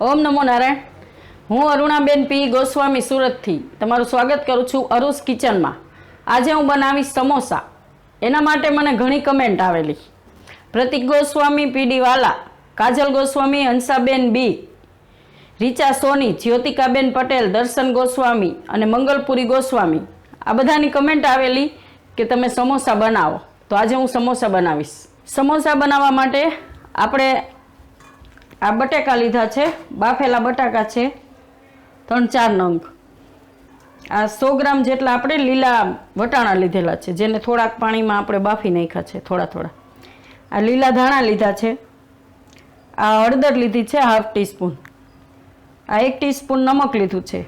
ઓમ નમો નારાયણ. હું અરુણાબેન પી. ગોસ્વામી સુરતથી તમારું સ્વાગત કરું છું અરુસ કિચનમાં. આજે હું બનાવીશ સમોસા. એના માટે મને ઘણી કમેન્ટ આવેલી. પ્રતિક ગોસ્વામી પીડીવાલા કાજલ ગોસ્વામી, હંસાબેન બી, રીચા સોની, જ્યોતિકાબેન પટેલ, દર્શન ગોસ્વામી અને મંગલપુરી ગોસ્વામી. આ બધાની કમેન્ટ આવેલી કે તમે સમોસા બનાવો. તો આજે હું સમોસા બનાવીશ. સમોસા બનાવવા માટે આપણે આ બટેકા લીધા છે, બાફેલા બટાકા છે, ત્રણ ચાર નંગ. આ સો ગ્રામ જેટલા આપણે લીલા વટાણા લીધેલા છે, જેને થોડાક પાણીમાં આપણે બાફી નાખ્યા છે, થોડા થોડા. આ લીલા ધાણા લીધા છે, આ હળદર લીધી છે હાફ ટીસ્પૂન. આ એક ટીસ્પૂન નમક લીધું છે,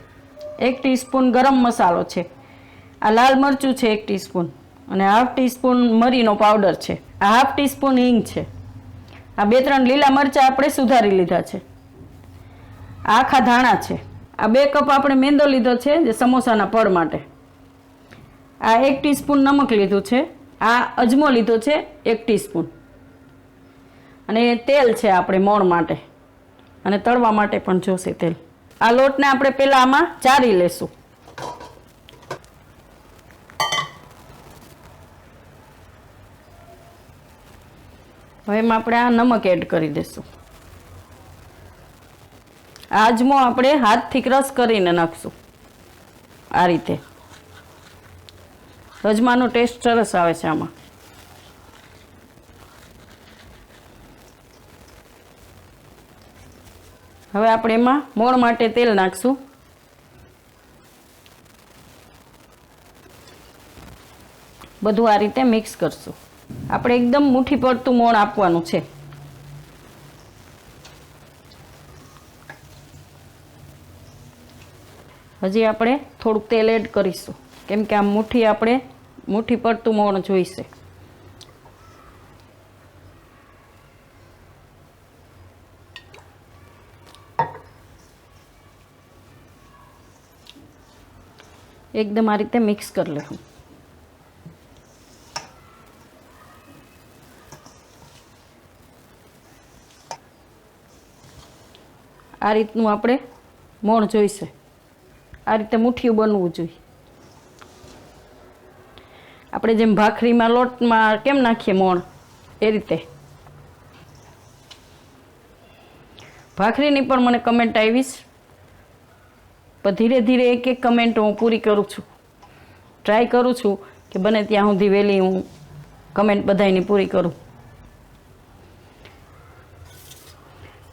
એક ટીસ્પૂન ગરમ મસાલો છે, આ લાલ મરચું છે એક ટીસ્પૂન, અને હાફ ટીસ્પૂન મરીનો પાવડર છે, આ હાફ ટીસ્પૂન હિંગ છે. આ બે ત્રણ લીલા મરચાં આપણે સુધારી લીધા છે. આખા ધાણા છે. આ બે કપ આપણે મેંદો લીધો છે જે સમોસાના પડ માટે. આ એક ટીસ્પૂન નમક લીધું છે. આ અજમો લીધો છે એક ટીસ્પૂન. અને તેલ છે આપણે મોણ માટે. અને તળવા માટે પણ જોશે તેલ. આ લોટને આપણે પહેલાં આમાં ચારી લેશું. હવે એમાં આપણે આ નમક એડ કરી દઈશું. આજમો આપણે હાથથી ક્રશ કરીને નાખશું. આ રીતે. રજમાનો ટેસ્ટ સરસ આવે છે આમાં. હવે આપણે એમાં મોણ માટે તેલ નાખશું. બધું આ રીતે મિક્સ કરશું. આપણે એકદમ મુઠ્ઠી પડતું મોણ આપવાનું છે. હજી આપણે થોડુંક તેલ એડ કરીશું. કેમ કે આ મુઠ્ઠી આપણે મુઠ્ઠી પડતું મોણ જોઈશે. એકદમ આ રીતે મિક્સ કરી લેવું આ રીતનું આપણે મોણ જોઈશે. આ રીતે મુઠ્ઠિયું બનવું જોઈએ. આપણે જેમ ભાખરીમાં લોટમાં કેમ નાખીએ મોણ? એ રીતે. ભાખરીની પણ મને કમેન્ટ આવીશ પણ ધીરે ધીરે એક એક કમેન્ટ હું પૂરી કરું છું. ટ્રાય કરું છું કે બને ત્યાં સુધી વહેલી હું કમેન્ટ બધાયની પૂરી કરું.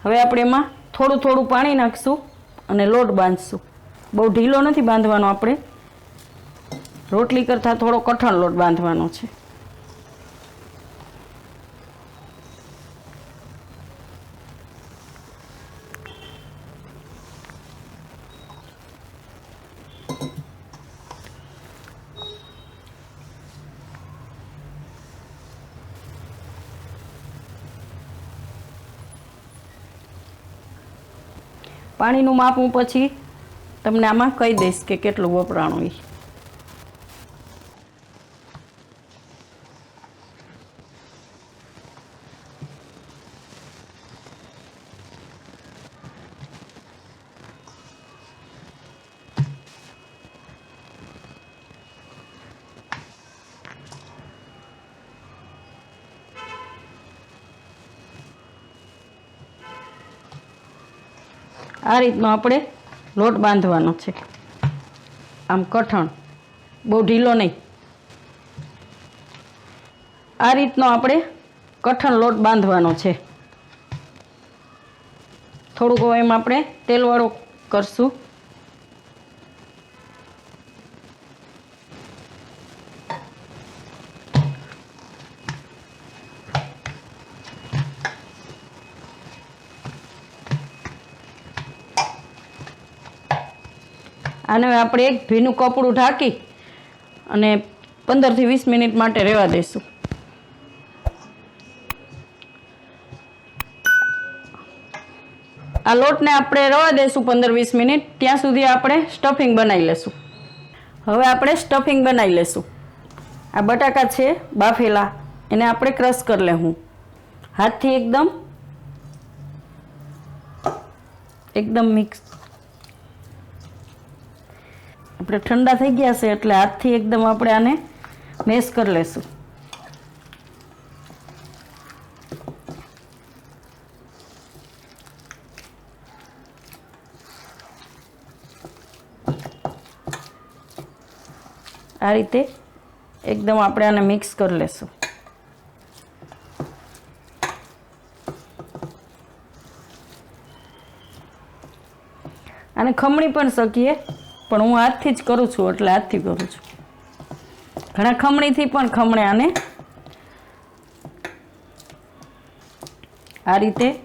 હવે આપણે એમાં થોડું થોડું પાણી નાખશું અને લોટ બાંધશું. બહુ ઢીલો નથી બાંધવાનો આપણે. રોટલી કરતાં થોડો કઠણ લોટ બાંધવાનો છે. પાણીનું માપ હું પછી તમને આમાં કહી દઈશ કે કેટલું વપરાણું એ આ રીતનો આપણે લોટ બાંધવાનો છે. આમ કઠણ. બહુ ઢીલો નહીં. આ રીતનો આપણે કઠણ લોટ બાંધવાનો છે. થોડુંક એમ આપણે તેલવાળો કરશું. આને આપણે એક ભીનું કપડું ઢાંકી અને પંદરથી વીસ મિનિટ માટે રહેવા દઈશું. આ લોટને આપણે રવા દઈશું પંદર વીસ મિનિટ. ત્યાં સુધી આપણે સ્ટફિંગ બનાવી લેશું. હવે આપણે સ્ટફિંગ બનાવી લેશું. આ બટાકા છે, બાફેલા. એને આપણે ક્રશ કરી લેવું હાથથી એકદમ એકદમ મિક્સ આપણે ઠંડા થઈ ગયા છે એટલે હાથથી એકદમ આપણે આને મેશ કરી લેશું. આ રીતે એકદમ આપણે આને મિક્સ કરી લેશું. અને ખમણી પણ શકીએ. પણ હું હાથથી જ કરું છું, એટલે હાથથી કરું છું. ઘણા ખમણીથી પણ ખમણે આને. આ રીતે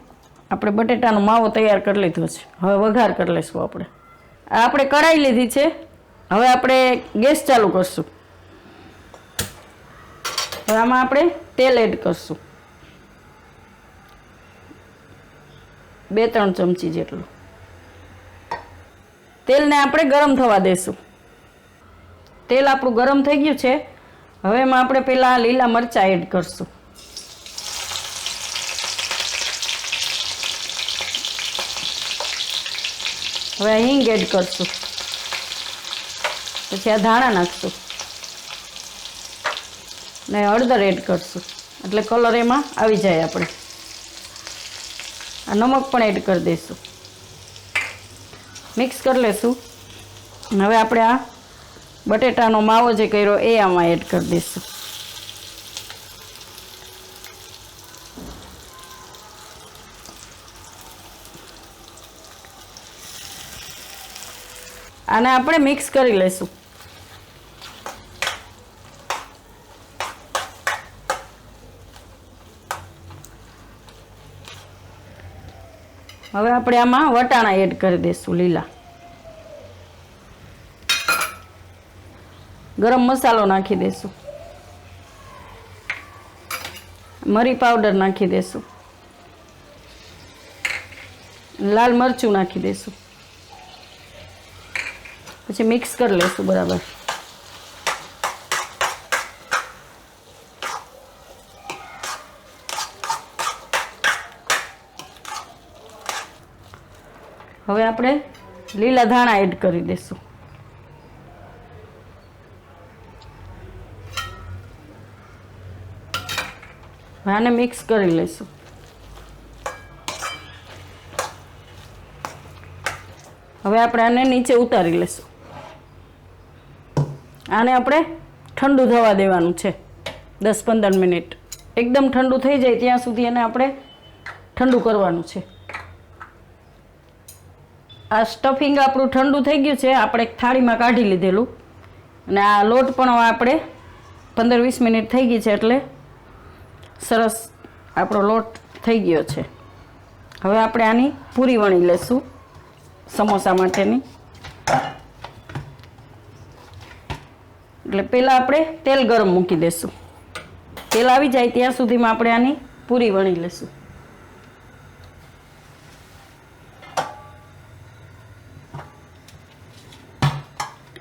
આપણે બટેટાનો માવો તૈયાર કરી લીધો છે. હવે વઘાર કરી લઈશું આપણે. આ આપણે કઢાઈ લીધી છે. હવે આપણે ગેસ ચાલુ કરશું. હવે આમાં આપણે તેલ એડ કરશું. બે, ત્રણ ચમચી જેટલું. તેલને આપણે ગરમ થવા દઈશું તેલ આપણું ગરમ થઈ ગયું છે. હવે એમાં આપણે પહેલાં લીલા મરચાં એડ કરશું. હવે હિંગ એડ કરશું. પછી આ ધાણા નાખશું. ને હળદર એડ કરશું. એટલે કલર એમાં આવી જાય આપણે. આ નમક પણ એડ કરી દઈશું. મિક્સ કરી લઈશું હવે આપણે આ બટેટાનો માવો જે કર્યો એ આમાં એડ કરી દઈશું. આને આપણે મિક્સ કરી લઈશું હવે આપણે આમાં વટાણા એડ કરી દઈશું, લીલા. ગરમ મસાલો નાખી દઈશું. મરી પાવડર નાખી દઈશું. લાલ મરચું નાખી દઈશું. પછી મિક્સ કરી લઈશું બરાબર. હવે આપણે લીલા ધાણા એડ કરી દઈશું આને મિક્સ કરી લઈશું હવે આપણે આને નીચે ઉતારી લઈશું આને આપણે ઠંડુ થવા દેવાનું છે. દસ પંદર મિનિટ. એકદમ ઠંડુ થઈ જાય ત્યાં સુધી એને આપણે ઠંડુ કરવાનું છે. આ સ્ટફિંગ આપણું ઠંડુ થઈ ગયું છે. આપણે એક થાળીમાં કાઢી લીધેલું. અને આ લોટ પણ આપણે પંદર વીસ મિનિટ થઈ ગઈ છે એટલે સરસ આપણો લોટ થઈ ગયો છે. હવે આપણે આની પૂરી વણી લેશું સમોસા માટેની. એટલે પહેલાં આપણે તેલ ગરમ મૂકી દઈશું તેલ આવી જાય ત્યાં સુધીમાં આપણે આની પૂરી વણી લેશું.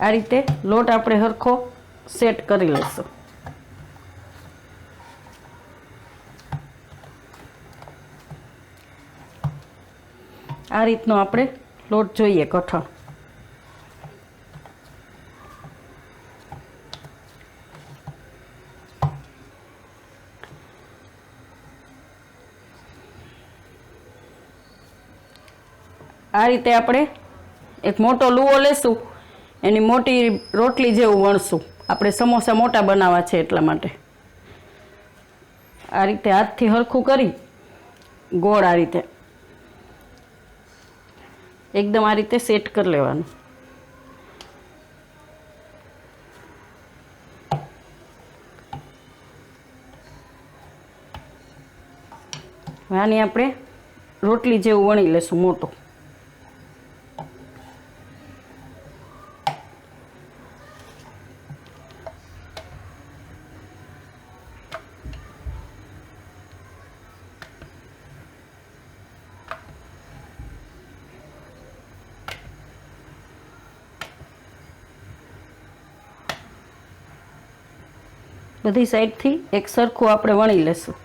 આ રીતે લોટ આપણે હરખો સેટ કરી લઈશું. આ રીતનો આપણે લોટ જોઈએ કઠણ. આ રીતે આપણે એક મોટો લુવો લેશું. એની મોટી રોટલી જેવું વણશું. આપણે સમોસા મોટા બનાવવા છે એટલા માટે. આ રીતે હાથથી હરખું કરી, ગોળ આ રીતે. એકદમ આ રીતે સેટ કરી લેવાનું. આની આપણે રોટલી જેવું વણી લેશું મોટું. બધી સાઈડથી એક સરખું આપણે વણી લેશું.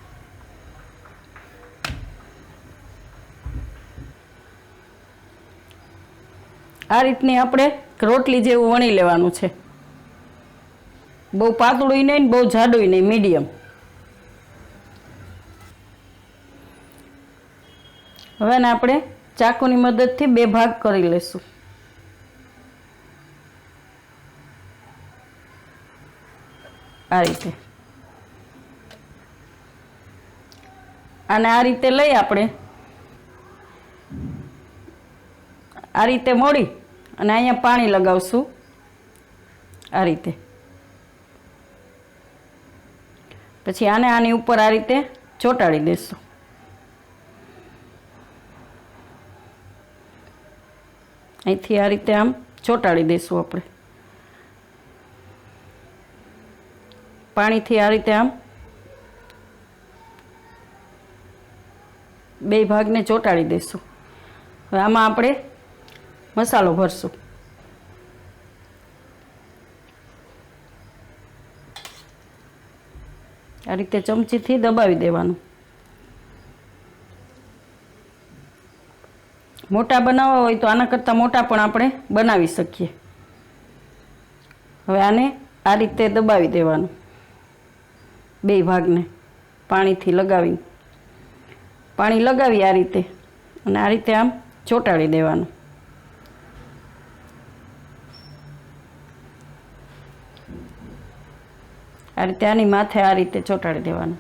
આ રીતની આપણે રોટલી જેવું વણી લેવાનું છે. બહુ પાતળું નહીં બહુ જાડું નહીં, મીડિયમ. હવે આપણે ચાકુની મદદથી બે ભાગ કરી લઈશું આ રીતે. અને આ રીતે લઈ આપણે. આ રીતે મોડી અને અહીંયા પાણી લગાવશું. આ રીતે. પછી આને આની ઉપર આ રીતે ચોંટાડી દેશું. અહીંથી આ રીતે આમ ચોંટાડી દઈશું આપણે. પાણીથી આ રીતે આમ બે ભાગને ચોંટાડી દઈશું. હવે આમાં આપણે મસાલો ભરશું. આ રીતે ચમચીથી દબાવી દેવાનું. મોટા બનાવવા હોય તો આના કરતાં મોટા પણ આપણે બનાવી શકીએ. હવે આને આ રીતે દબાવી દેવાનું. બે ભાગને પાણીથી લગાવી. પાણી લગાવી આ રીતે અને આ રીતે આમ ચોંટાડી દેવાનું. આ રીતે આની માથે આ રીતે ચોંટાડી દેવાનું.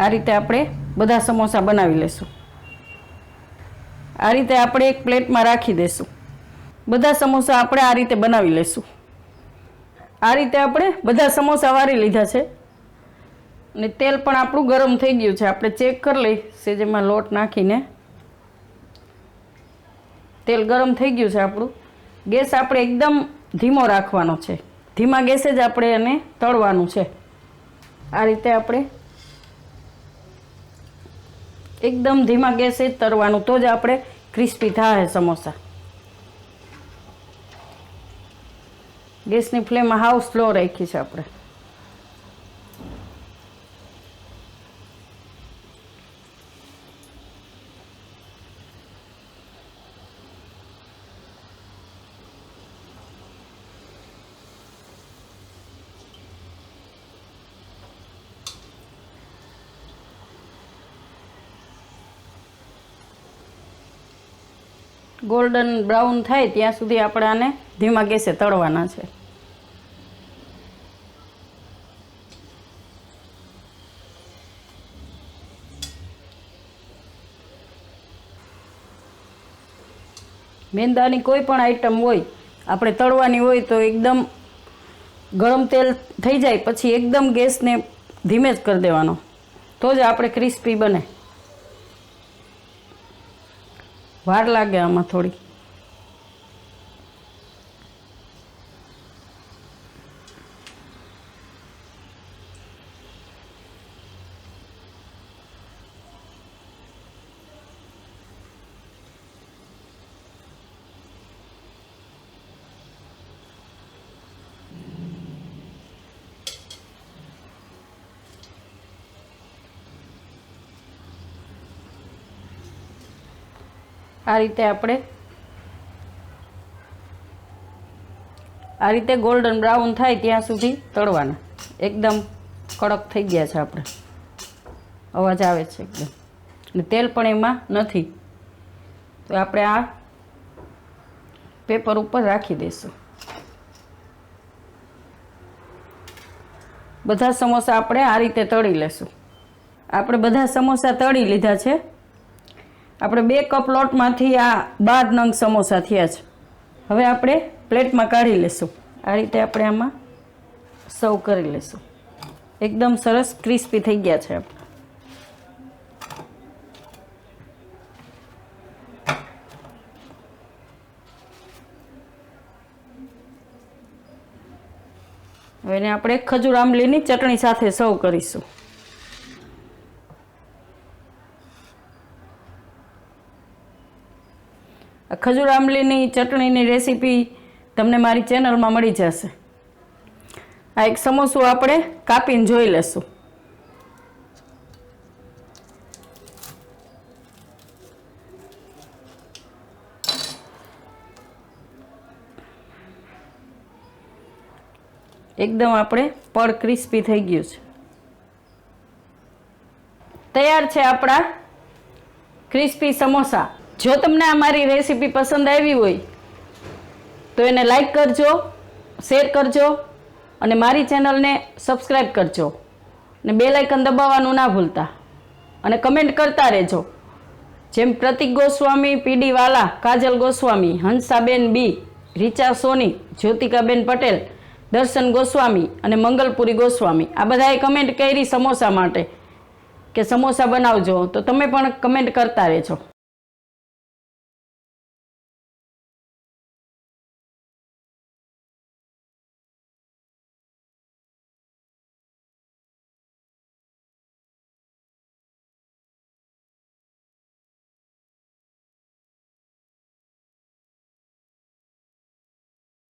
આ રીતે આપણે બધા સમોસા બનાવી લેશું. આ રીતે આપણે એક પ્લેટમાં રાખી દઈશું બધા સમોસા આપણે આ રીતે બનાવી લેશું. આ રીતે આપણે બધા સમોસા વારી લીધા છે. અને તેલ પણ આપણું ગરમ થઈ ગયું છે. આપણે ચેક કરી લઈ સેજમાં લોટ નાખીને તેલ ગરમ થઈ ગયું છે આપણું. ગેસ આપણે એકદમ ધીમો રાખવાનો છે. ધીમા ગેસે જ આપણે એને તળવાનું છે. આ રીતે આપણે એકદમ ધીમા ગેસે જ તરવાનું તો જ આપણે ક્રિસ્પી થાય સમોસા. ગેસની ફ્લેમ હાવ સ્લો રાખી છે આપણે. ગોલ્ડન બ્રાઉન થાય ત્યાં સુધી આપણે આને ધીમા ગેસે તળવાના છે. મેંદાની કોઈ પણ આઈટમ હોય, આપણે તળવાની હોય તો એકદમ ગરમ તેલ થઈ જાય, પછી એકદમ ગેસને ધીમે જ કરી દેવાનો. તો જ આપણે ક્રિસ્પી બને. વાર લાગે આમાં થોડી. આ રીતે આપણે આ રીતે ગોલ્ડન બ્રાઉન થાય ત્યાં સુધી તળવાના. એકદમ કડક થઈ ગયા છે આપણે. અવાજ આવે છે એકદમ. અને તેલ પણ એમાં નથી. તો આપણે આ પેપર ઉપર રાખી દઈશું. બધા સમોસા આપણે આ રીતે તળી લેશું. આપણે બધા સમોસા તળી લીધા છે. આપણે બે કપ લોટમાંથી આ બાર નંગ સમોસા થયા છે. હવે આપણે પ્લેટમાં કાઢી લેશું. આ રીતે આપણે આમાં સર્વ કરી લેશું. એકદમ સરસ ક્રિસ્પી થઈ ગયા છે આપણે. હવે એને આપણે ખજૂર આંબલીની ચટણી સાથે સર્વ કરીશું. ખજૂર આંબલીની ચટણીની રેસીપી તમને મારી ચેનલમાં મળી જશે. આ એક સમોસું આપણે કાપીને જોઈ લઈશું. એકદમ આપણે પડ ક્રિસ્પી થઈ ગયું છે. તૈયાર છે આપણા ક્રિસ્પી સમોસા. જો તમને આ મારી રેસીપી પસંદ આવી હોય, તો એને લાઈક કરજો શેર કરજો, અને મારી ચેનલને સબસ્ક્રાઈબ કરજો. અને બે લાઇકન દબાવવાનું ના ભૂલતા. અને કમેન્ટ કરતા રહેજો. જેમ પ્રતિક ગોસ્વામી, પીડી વાલા, કાજલ ગોસ્વામી, હંસાબેન બી, રીચા સોની, જ્યોતિકાબેન પટેલ, દર્શન ગોસ્વામી અને મંગલપુરી ગોસ્વામી. આ બધાએ કમેન્ટ કરી સમોસા માટે. કે સમોસા બનાવજો. તો તમે પણ કમેન્ટ કરતા રહેજો.